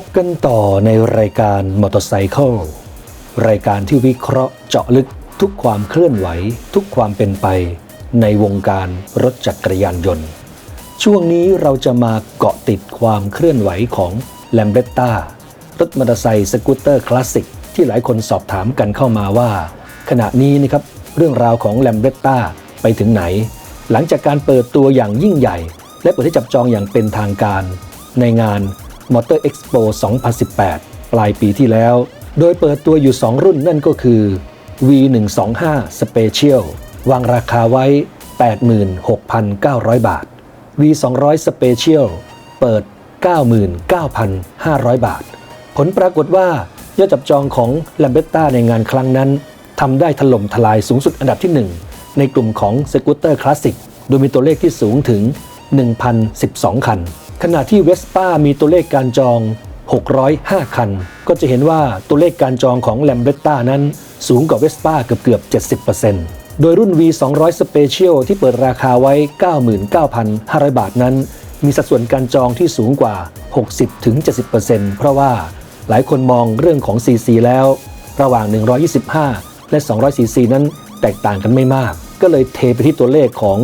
พบกันต่อในรายการมอเตอร์ไซค์รายการที่วิเคราะห์เจาะลึกทุกความเคลื่อนไหว ทุกความเป็นไป ในวงการรถจักรยานยนต์ ช่วงนี้เราจะมาเกาะติดความเคลื่อนไหวของแลมเบตตารถมอเตอร์ไซค์สกูตเตอร์คลาสสิกที่หลายคนสอบถามกันเข้ามาว่า ขณะนี้นะครับเรื่องราวของแลมเบตตาไปถึงไหน หลังจากการเปิดตัวอย่างยิ่งใหญ่ และเปิดให้จับจองอย่างเป็นทางการ ในงาน Motor Expo 2018 ปลายปีที่แล้ว โดยเปิดตัวอยู่ 2 รุ่นนั่นก็คือ V125 Special วางราคาไว้ 86,900 บาท V200 Special เปิด 99,500 บาท ผลปรากฏว่ายอดจับจองของ l a m b e t t a ในงานครั้งนั้นทำได้ถล่มทลายสูงสุดอันดับที่ 1 ในกลุ่มของสกูตเตอร์คลาสสิกโดยมีตัวเลขที่สูงถึง 1,012 คัน ขณะที่เวสป้ามีตัวเลขการจอง 605 คัน ก็จะเห็นว่าตัวเลขการจองของ l a m b e t t a นั้นสูงกว่าเวสป้าเกือบเกือบ 70%โดยรุ่น V200 Special ที่เปิดราคาไว้ 99,500 บาทนั้น มีสัดส่วนการจองที่สูงกว่า 60-70%เพราะว่าหลายคนมองเรื่องของ CC แล้ว ระหว่าง 125 และ 200 cc นั้นแตกต่างกันไม่มาก ก็เลยเทไปที่ตัวเลขของ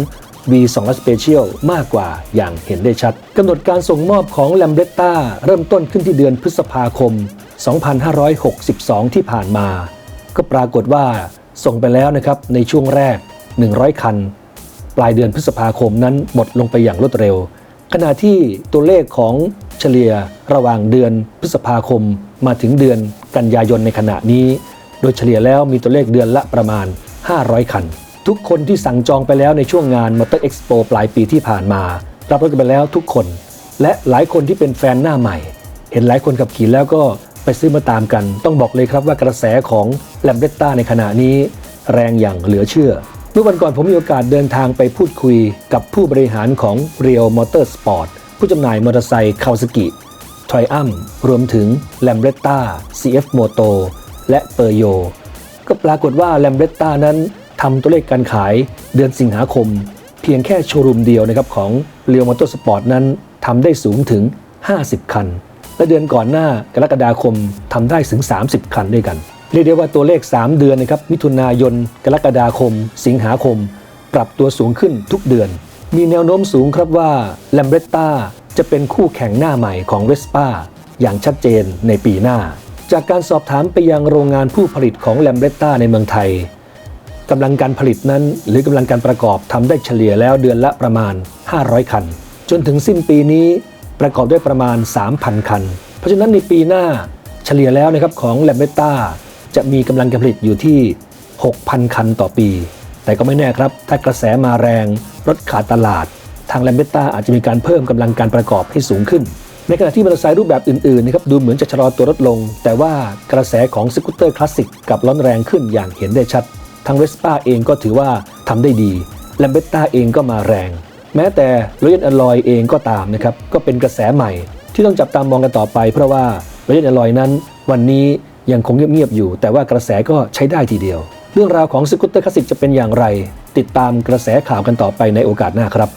V2 Special มากกว่าอย่างเห็นได้ชัดกำหนดการส่งมอบของ l a m b r e t t a เริ่มต้นขึ้นที่เดือนพฤษภาคม 2562 ที่ผ่านมา ก็ปรากฏว่าส่งไปแล้วนะครับในช่วงแรก 100 คัน ปลายเดือนพฤษภาคมนั้นหมดลงไปอย่างรวดเร็ว ขณะที่ตัวเลขของเฉลี่ยระหว่างเดือนพฤษภาคมมาถึงเดือนกันยายนในขณะนี้ โดยเฉลี่ยแล้วมีตัวเลขเดือนละประมาณ 500 คัน ทุกคนที่สั่งจองไปแล้วในช่วงงาน Motor Expo ปลายปีที่ผ่านมา รับรถกันไปแล้วทุกคน และหลายคนที่เป็นแฟนหน้าใหม่ เห็นหลายคนขับขี่แล้วก็ไปซื้อมาตามกัน ต้องบอกเลยครับว่ากระแสของแลมเบตตาในขณะนี้ แรงอย่างเหลือเชื่อ เมื่อวันก่อนผมมีโอกาสเดินทางไปพูดคุยกับผู้บริหารของ Real Motorsport ผู้จำหน่ายมอเตอร์ไซค์คาวสกิทอยอัมรวมถึง l a m b r e t t a CF Moto และ p e r y o ก็ปรากฏว่า l a m b r e t t a นั้น ทำตัวเลขการขายเดือนสิงหาคม เพียงแค่โชว์รูมเดียวนะครับของ Real Motorsport นั้นทำได้สูงถึง 50 คัน และเดือนก่อนหน้ากรกฎาคมทำได้ถึง 30 คันด้วยกัน เรียกได้ว่าตัวเลข 3 เดือนนะครับมิถุนายน กรกฎาคม สิงหาคม ปรับตัวสูงขึ้นทุกเดือน มีแนวโน้มสูงครับว่า l a m b r e t t a จะเป็นคู่แข่งหน้าใหม่ของ Vespa อย่างชัดเจนในปีหน้า จากการสอบถามไปยังโรงงานผู้ผลิตของ l a m b r e t t a ในเมืองไทย กำลังการผลิตนั้น หรือกำลังการประกอบทำได้เฉลี่ยแล้วเดือนละประมาณ 500 คัน จนถึงสิ้นปีนี้ประกอบด้วยประมาณ 3,000 คัน เพราะฉะนั้นในปีหน้าเฉลี่ยแล้วนะครับของ l a m b r e t t a จะมีกำลังการผลิตอยู่ที่ 6,000 คันต่อปี แต่ก็ไม่แน่ครับ ถ้ากระแสมาแรงรถขาดตลาด ทางแลมเบตตาอาจจะมีการเพิ่มกำลังการประกอบให้สูงขึ้น ในขณะที่มอเตอร์ไซค์รูปแบบอื่นๆนะครับดูเหมือนจะชะลอตัวลดลง แต่ว่ากระแสของสกูตเตอร์คลาสสิกกับร้อนแรงขึ้นอย่างเห็นได้ชัด ทางเวสป้าเองก็ถือว่าทำได้ดีแลมเบตตาเองก็มาแรง แม้แต่โรยัลอลอยเองก็ตามนะครับก็เป็นกระแสใหม่ ที่ต้องจับตามองกันต่อไป เพราะว่าโรยัลอลอยนั้น วันนี้ยังคงเงียบๆอยู่ แต่ว่ากระแสก็ใช้ได้ทีเดียว เรื่องราวของสกุตเตอร์คลาสสิกจะเป็นอย่างไร ติดตามกระแสข่าวกันต่อไปในโอกาสหน้าครับ